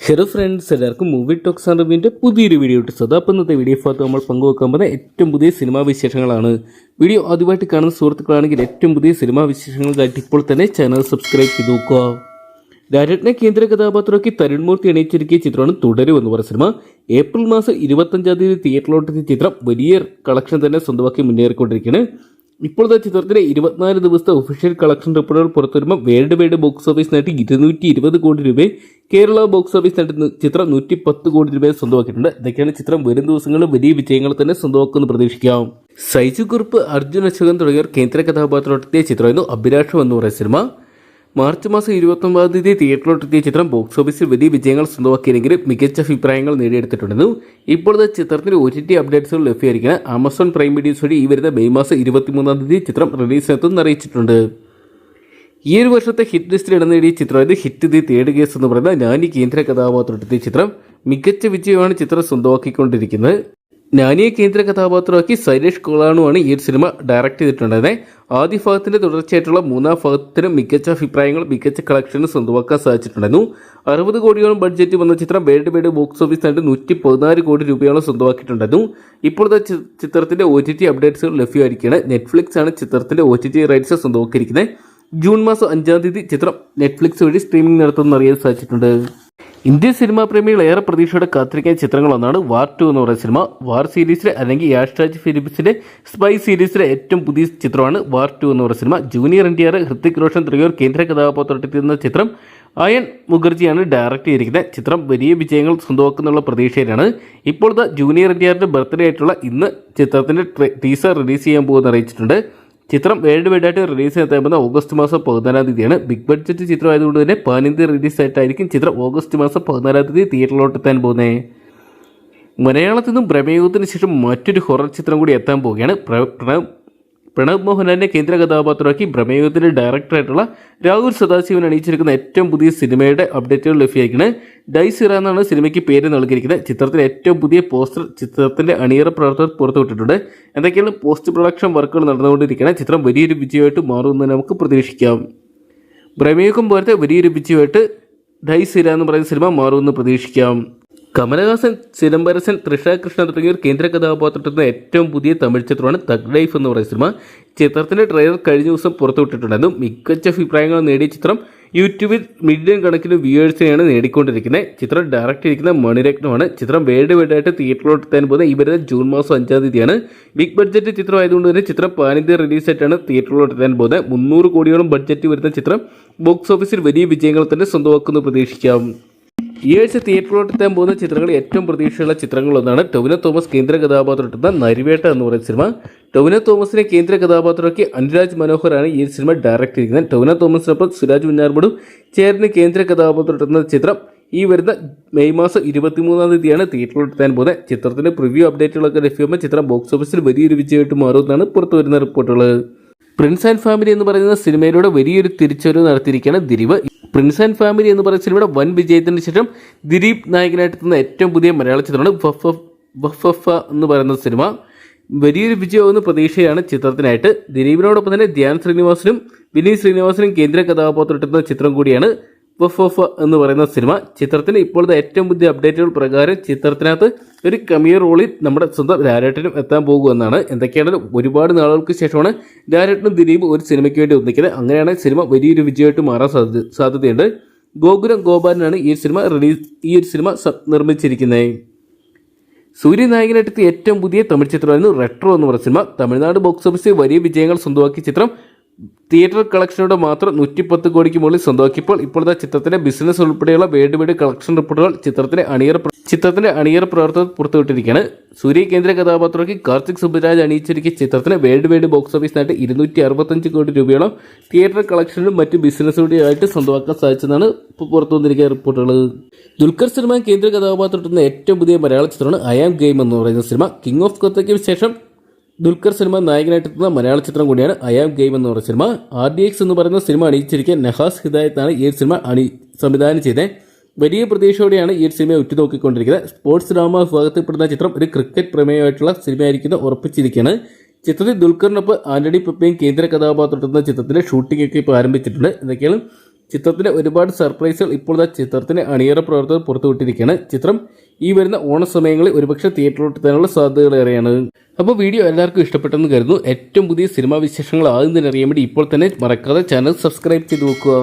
Hello friends എല്ലാവർക്കും movie talks and റിവ്യൂവിന്റെ പുതിയൊരു വീഡിയോ ഇട്ട് സദാ അപ്പം ഇന്നത്തെ വീഡിയോ ഭാഗത്ത് നമ്മൾ പങ്കുവെക്കാൻ പോകുന്ന ഏറ്റവും പുതിയ സിനിമാ വിശേഷങ്ങളാണ്. വീഡിയോ ആദ്യമായിട്ട് കാണുന്ന സുഹൃത്തുക്കളാണെങ്കിൽ ഏറ്റവും പുതിയ സിനിമാ വിശേഷങ്ങൾക്കായിട്ട് ഇപ്പോൾ തന്നെ ചാനൽ സബ്സ്ക്രൈബ് ചെയ്ത് നോക്കുക. ഡയറക്ടറിനെ കേന്ദ്ര കഥാപാത്രമാക്കി തരുൺമൂർത്തി അണിയിച്ചൊരുക്കിയ ചിത്രമാണ് തുടരും എന്ന് പറയുന്ന സിനിമ ഏപ്രിൽ മാസം ഇരുപത്തഞ്ചാം തീയതി തിയേറ്ററിലോട്ടെത്തിയ ചിത്രം വലിയ കളക്ഷൻ തന്നെ സ്വന്തമാക്കി മുന്നേറിക്കൊണ്ടിരിക്കുകയാണ്. ഇപ്പോഴത്തെ ചിത്രത്തിലെ ഇരുപത്തിനാല് ദിവസത്തെ ഒഫീഷ്യൽ കളക്ഷൻ റിപ്പോർട്ടുകൾ പുറത്തുവരുമ്പോൾ വേൾഡ് വൈഡ് ബോക്സ് ഓഫീസ് നേട്ടി ഇരുന്നൂറ്റി ഇരുപത് കോടി രൂപയെ കേരള ബോക്സ് ഓഫീസ് നേട്ടി ചിത്രം നൂറ്റി പത്ത് കോടി രൂപയെ സ്വന്തമാക്കിയിട്ടുണ്ട്. ഇതൊക്കെയാണ് ചിത്രം വരും ദിവസങ്ങളിൽ വലിയ വിജയങ്ങൾ തന്നെ സ്വന്തമാക്കുമെന്ന് പ്രതീക്ഷിക്കാം. സൈജു കുറുപ്പ് അർജുൻ അശോകൻ തുടങ്ങിയവർ കേന്ദ്ര കഥാപാത്രത്തെത്തിയ ചിത്രമായിരുന്നു അഭിലാഷം എന്ന് പറയുന്ന സിനിമ. മാർച്ച് മാസം ഇരുപത്തൊമ്പതാം തീയതി തിയേറ്ററിലോട്ടെത്തിയ ചിത്രം ബോക്സ് ഓഫീസിൽ വലിയ വിജയങ്ങൾ സ്വന്തമാക്കിയെങ്കിലും മികച്ച അഭിപ്രായങ്ങൾ നേടിയെടുത്തിട്ടുണ്ടെന്നും ഇപ്പോഴത്തെ ചിത്രത്തിന്റെ ഒ ടി ടി അപ്ഡേറ്റ്സുകൾ ലഭ്യമായിരിക്കുന്ന ആമസോൺ പ്രൈം വീഡിയോസ് വഴി ഈ വരുന്ന മെയ് മാസം ഇരുപത്തിമൂന്നാം തീയതി ചിത്രം റിലീസിനെത്തും അറിയിച്ചിട്ടുണ്ട്. ഈ ഒരു വർഷത്തെ ഹിറ്റ് ലിസ്റ്റിൽ ഇടം നേടിയ ചിത്രമായത് ഹിറ്റ് ദി തേർഡ് കേസ് എന്ന് പറയുന്ന നാനി കേന്ദ്ര കഥാപാത്രത്തെത്തിയ ചിത്രം മികച്ച വിജയമാണ് ചിത്രം സ്വന്തമാക്കിക്കൊണ്ടിരിക്കുന്നത്. നാനിയെ കേന്ദ്ര കഥാപാത്രമാക്കി സൈലേഷ് കോളാണുമാണ് ഈ ഒരു സിനിമ ഡയറക്റ്റ് ചെയ്തിട്ടുണ്ടായിരുന്നത് ആദ്യ ഭാഗത്തിന്റെ തുടർച്ചയായിട്ടുള്ള മൂന്നാം ഭാഗത്തിന് മികച്ച അഭിപ്രായങ്ങൾ മികച്ച കളക്ഷനും സ്വന്തമാക്കാൻ സാധിച്ചിട്ടുണ്ടായിരുന്നു. അറുപത് കോടിയോളം ബഡ്ജറ്റ് വന്ന ചിത്രം വേൾഡ് വൈഡ് ബോക്സ് ഓഫീസ് ആയിട്ട് നൂറ്റി പതിനാല് കോടി രൂപയോളം സ്വന്തമാക്കിയിട്ടുണ്ടായിരുന്നു. ഇപ്പോഴത്തെ ചിത്രത്തിന്റെ ഒ ടി ടി അപ്ഡേറ്റ്സുകൾ ലഭ്യമായിരിക്കുകയാണ്. നെറ്റ്ഫ്ലിക്സ് ആണ് ചിത്രത്തിന്റെ ഒ ടി ടി റൈറ്റ്സ് സ്വന്തമാക്കിയിരിക്കുന്നത്. ജൂൺ മാസം അഞ്ചാം തീയതി ചിത്രം നെറ്റ്ഫ്ലിക്സ് വഴി സ്ട്രീമിംഗ് നടത്തുമെന്ന് അറിയാൻ സാധിച്ചിട്ടുണ്ട്. ഇന്ത്യൻ സിനിമാ പ്രേമികൾ ഏറെ പ്രതീക്ഷയോടെ കാത്തിരിക്കുന്ന ചിത്രങ്ങളൊന്നാണ് വാർ ടു എന്ന് പറയുന്ന സിനിമ. വാർ സീരീസിലെ അല്ലെങ്കിൽ യാഷ്രാജ് ഫിലിപ്സിന്റെ സ്പൈ സീരീസിലെ ഏറ്റവും പുതിയ ചിത്രമാണ് വാർ ടു എന്ന് പറയുന്ന cinema. Junior N T R Hrithik Roshan തുടങ്ങിയവർ കേന്ദ്ര കഥാപാത്രത്തെത്തുന്ന ചിത്രം. അയൻ മുഖർജിയാണ് ഡയറക്റ്റ് ചെയ്തിരിക്കുന്നത്. ചിത്രം വലിയ വിജയങ്ങൾ സ്വന്തമാക്കുന്നുള്ള പ്രതീക്ഷയിലാണ്. ഇപ്പോഴത്തെ ജൂനിയർ എൻ ടി ആറിന്റെ ബർത്ത്ഡേ ആയിട്ടുള്ള ഇന്ന് ചിത്രത്തിന്റെ ടീസർ റിലീസ് ചെയ്യാൻ പോകുമെന്ന് അറിയിച്ചിട്ടുണ്ട്. ചിത്രം വേൾഡ് വൈഡ് ആയിട്ട് റിലീസ് ചെയ്യാൻ പോകുന്ന ഓഗസ്റ്റ് മാസം പതിനാലാം തീയതിയാണ്. ബിഗ് ബഡ്ജറ്റ് ചിത്രം ആയതുകൊണ്ട് തന്നെ പാനിന്ത്യ റിലീസ് ആയിട്ടായിരിക്കും ചിത്രം ഓഗസ്റ്റ് മാസം പതിനാലാം തീയതി തിയേറ്ററിലോട്ട് എത്താൻ പോകുന്നത് മലയാളത്തിൽ നിന്നും പ്രമേയത്തിന് ശേഷം മറ്റൊരു ഹൊറർ ചിത്രം കൂടി എത്താൻ പോവുകയാണ്. പ്ര- പ്രണവ് പ്രണവ് മോഹൻലാലിനെ കേന്ദ്ര കഥാപാത്രമാക്കി പ്രമേയത്തിന്റെ ഡയറക്ടറായിട്ടുള്ള രാഹുൽ സദാശിവൻ അണിയിച്ചിരിക്കുന്ന ഏറ്റവും പുതിയ സിനിമയുടെ അപ്ഡേറ്റുകൾ ലഭ്യമായിരിക്കുന്നത്. ഡൈസിറ എന്നാണ് സിനിമയ്ക്ക് പേര് നൽകിയിരിക്കുന്നത്. ചിത്രത്തിലെ ഏറ്റവും പുതിയ പോസ്റ്റർ ചിത്രത്തിന്റെ അണിയറ പ്രവർത്തകർ പുറത്തുവിട്ടിട്ടുണ്ട്. എന്തൊക്കെയാണ് പോസ്റ്റ് പ്രൊഡക്ഷൻ വർക്കുകൾ നടന്നുകൊണ്ടിരിക്കുന്നത് ചിത്രം വലിയൊരു വിജയമായിട്ട് മാറുമെന്ന് നമുക്ക് പ്രതീക്ഷിക്കാം. പ്രമേയക്കും പോലത്തെ വലിയൊരു വിജയമായിട്ട് ഡൈസിര എന്ന് പറയുന്ന സിനിമ മാറുമെന്ന് പ്രതീക്ഷിക്കാം. കമലഹാസൻ ചിദംബരസൻ തൃഷ കൃഷ്ണ തുടങ്ങിയവർ കേന്ദ്ര കഥാപാത്രത്തിന് ഏറ്റവും പുതിയ തമിഴ് ചിത്രമാണ് തഗ് ലൈഫ് എന്ന് പറയുന്ന സിനിമ. ചിത്രത്തിന്റെ ട്രെയിലർ കഴിഞ്ഞ ദിവസം പുറത്തുവിട്ടിട്ടുണ്ടായിരുന്നു. മികച്ച അഭിപ്രായങ്ങൾ നേടിയ ചിത്രം യൂട്യൂബിൽ മില്യൺ കണക്കിന് വ്യൂവേഴ്സിനെയാണ് നേടിക്കൊണ്ടിരിക്കുന്നത്. ചിത്രം ഡയറക്റ്റ് ചെയ്തിരിക്കുന്ന മണിരത്നമാണ്. ചിത്രം വേൾഡ് വൈഡ് ആയിട്ട് തിയേറ്ററിലോട്ട് എത്താൻ പോകുന്നത് ഈ വരുന്ന ജൂൺ മാസം അഞ്ചാം തീയതിയാണ്. ബിഗ് ബഡ്ജറ്റ് ചിത്രം ആയതുകൊണ്ട് തന്നെ ചിത്രം പാനിന്ത്യ റിലീസായിട്ടാണ് തിയേറ്ററിലോട്ട് എത്താൻ പോകുന്നത്. മുന്നൂറ് കോടിയോളം ബഡ്ജറ്റ് വരുന്ന ചിത്രം ബോക്സ് ഓഫീസിൽ വലിയ വിജയങ്ങൾ തന്നെ സ്വന്തമാക്കുന്നു പ്രതീക്ഷിക്കാം. ഈ ആഴ്ച തിയേറ്ററിലോട്ട് എത്താൻ പോകുന്ന ചിത്രങ്ങൾ ഏറ്റവും പ്രതീക്ഷയുള്ള ചിത്രങ്ങളൊന്നാണ് ടൊവിനോ തോമസ് കേന്ദ്ര കഥാപാത്രമെത്തുന്ന നരിവേട്ട എന്ന് പറയുന്ന സിനിമ. ടൊവിനോ തോമസിനെ കേന്ദ്ര കഥാപാത്രമാക്കി അനുരാജ് മനോഹറാണ് ഈ സിനിമ ഡയറക്റ്റ് ചെയ്തിരിക്കുന്നത്. ടൊവിനോ തോമസിനൊപ്പം സുരാജ് മുന്നാർബടും ചേർന്ന് കേന്ദ്ര കഥാപാത്രമെത്തുന്ന ചിത്രം ഈ വരുന്ന മെയ് മാസം ഇരുപത്തിമൂന്നാം തീയതിയാണ് തിയേറ്ററിലോട്ട് എത്താൻ പോകുന്നത്. ചിത്രത്തിന്റെ പ്രിവ്യൂ അപ്ഡേറ്റുകളൊക്കെ ലഭ്യമാകുമ്പോൾ ചിത്രം ബോക്സ് ഓഫീസിൽ വലിയൊരു വിജയമായിട്ട് മാറുമെന്നാണ് പുറത്തു വരുന്ന റിപ്പോർട്ടുകൾ. പ്രിൻസ് ആൻഡ് ഫാമിലി എന്ന് പറയുന്ന സിനിമയിലൂടെ വലിയൊരു തിരിച്ചുവരവ് നടത്തിയിരിക്കുകയാണ് ദിലീപ്. പ്രിൻസ് ആൻഡ് ഫാമിലി എന്ന് പറയുന്ന സിനിമയുടെ വൻ വിജയത്തിന് ശേഷം ദിലീപ് നായകനായിട്ട് എത്തുന്ന ഏറ്റവും പുതിയ മലയാള ചിത്രമാണ് വഫ് വഫ എന്ന് പറയുന്ന സിനിമ. വലിയൊരു വിജയമെന്ന് പ്രതീക്ഷയാണ് ചിത്രത്തിനായിട്ട്. ദിലീപിനോടൊപ്പം തന്നെ ധ്യാൻ ശ്രീനിവാസനും വിനീത് ശ്രീനിവാസനും കേന്ദ്ര കഥാപാത്രം എത്തുന്ന ചിത്രം കൂടിയാണ് വഫ് വഫ എന്ന് പറയുന്ന സിനിമ ചിത്രത്തിന് ഇപ്പോഴത്തെ ഏറ്റവും പുതിയ അപ്ഡേറ്റുകൾ പ്രകാരം ചിത്രത്തിനകത്ത് ഒരു കമിയ റോളിൽ നമ്മുടെ സ്വന്തം രാരേട്ടനും എത്താൻ പോകുമെന്നാണ്. എന്തൊക്കെയാണ് ഒരുപാട് നാളുകൾക്ക് ശേഷമാണ് രാരേട്ടനും ദിലീപ് ഒരു സിനിമയ്ക്ക് വേണ്ടി ഒന്നിക്കുന്നത്. അങ്ങനെയാണ് സിനിമ വലിയൊരു വിജയമായിട്ട് മാറാൻ സാധ്യത സാധ്യതയുണ്ട്. ഗോകുലം ഗോപാലനാണ് ഈ സിനിമ റിലീസ് ഈ ഒരു സിനിമ നിർമ്മിച്ചിരിക്കുന്നത് സൂര്യനായകനായിട്ട് ഏറ്റവും പുതിയ തമിഴ് ചിത്രമായിരുന്നു റെട്രോ എന്ന് പറഞ്ഞ സിനിമ. തമിഴ്നാട് ബോക്സ് ഓഫീസിൽ വലിയ വിജയങ്ങൾ സ്വന്തമാക്കിയ ചിത്രം തിയേറ്റർ കളക്ഷനോട് മാത്രം നൂറ്റിപ്പത്ത് കോടിക്ക് മുകളിൽ സ്വന്തമാക്കിയപ്പോൾ ഇപ്പോഴത്തെ ചിത്രത്തിന്റെ ബിസിനസ് ഉൾപ്പെടെയുള്ള വേഡ് വേഡ് കളക്ഷൻ റിപ്പോർട്ടുകൾ ചിത്രത്തിന്റെ അണിയർ ചിത്രത്തിന്റെ അണിയർ പ്രവർത്തനം പുറത്തുവിട്ടിരിക്കുകയാണ്. സൂര്യ കേന്ദ്ര കഥാപാത്രമാക്കി കാർത്തിക് സുബരാജ് അണിയിച്ചിരിക്കിയ ചിത്രത്തിന് വേൾഡ് വൈഡ് ബോക്സ് ഓഫീസിനായിട്ട് ഇരുന്നൂറ്റി അറുപത്തഞ്ച് കോടി രൂപയോളം തിയേറ്റർ കളക്ഷനും മറ്റ് ബിസിനസ്സുകൂടിയായിട്ട് സ്വന്തമാക്കാൻ സാധിച്ചെന്നാണ് ഇപ്പോൾ പുറത്തു വന്നിരിക്കുന്ന റിപ്പോർട്ടുകൾ. ദുൽഖർ സിനിമ കേന്ദ്ര കഥാപാത്രത്തിന് ഏറ്റവും പുതിയ മലയാള ചിത്രമാണ് ഐ ആം ഗെയിം എന്ന് പറയുന്ന സിനിമ. കിങ് ഓഫ് കത്തയ്ക്ക് ശേഷം ദുൽഖർ സിനിമ നായകനായിട്ടെത്തുന്ന മലയാള ചിത്രം കൂടിയാണ് ഐ ആം ഗെയിം എന്ന് പറഞ്ഞ സിനിമ. ആർ ഡി എക്സ് എന്ന് പറയുന്ന സിനിമ അണിയിച്ചിരിക്കാൻ നഹാസ് ഹിദായത്താണ് ഈ സിനിമ അണി സംവിധാനം ചെയ്തത്. വലിയ പ്രതീക്ഷയോടെയാണ് ഈ ഒരു സിനിമ ഉറ്റുനോക്കിക്കൊണ്ടിരിക്കുന്നത്. സ്പോർട്സ് ഡ്രാമ വിഭാഗത്തിൽപ്പെടുന്ന ചിത്രം ഒരു ക്രിക്കറ്റ് പ്രമേയമായിട്ടുള്ള സിനിമയായിരിക്കുന്ന ഉറപ്പിച്ചിരിക്കുകയാണ് ചിത്രത്തിൽ ദുൽഖറിനൊപ്പം ആന്റണി പെപ്പയും കേന്ദ്ര കഥാപാത്രമെത്തുന്ന ചിത്രത്തിന്റെ ഷൂട്ടിംഗ് ഒക്കെ ഇപ്പോൾ ആരംഭിച്ചിട്ടുണ്ട്. എന്തൊക്കെയാണ്? ചിത്രത്തിന്റെ ഒരുപാട് സർപ്രൈസുകൾ ഇപ്പോൾ ആ ചിത്രത്തിന് അണിയറ പ്രവർത്തകർ പുറത്തുവിട്ടിരിക്കുകയാണ്. ചിത്രം ഈ വരുന്ന ഓണ സമയങ്ങളിൽ ഒരുപക്ഷെ തിയേറ്ററിലോട്ട് തന്നെയുള്ള സാധ്യതകൾ ഏറെയാണ്. അപ്പോൾ വീഡിയോ എല്ലാവർക്കും ഇഷ്ടപ്പെട്ടെന്ന് കരുതുന്നു. ഏറ്റവും പുതിയ സിനിമാ വിശേഷങ്ങൾ ആദ്യം തന്നെ അറിയാൻ വേണ്ടി ഇപ്പോൾ തന്നെ മറക്കാതെ ചാനൽ സബ്സ്ക്രൈബ് ചെയ്ത് നോക്കുക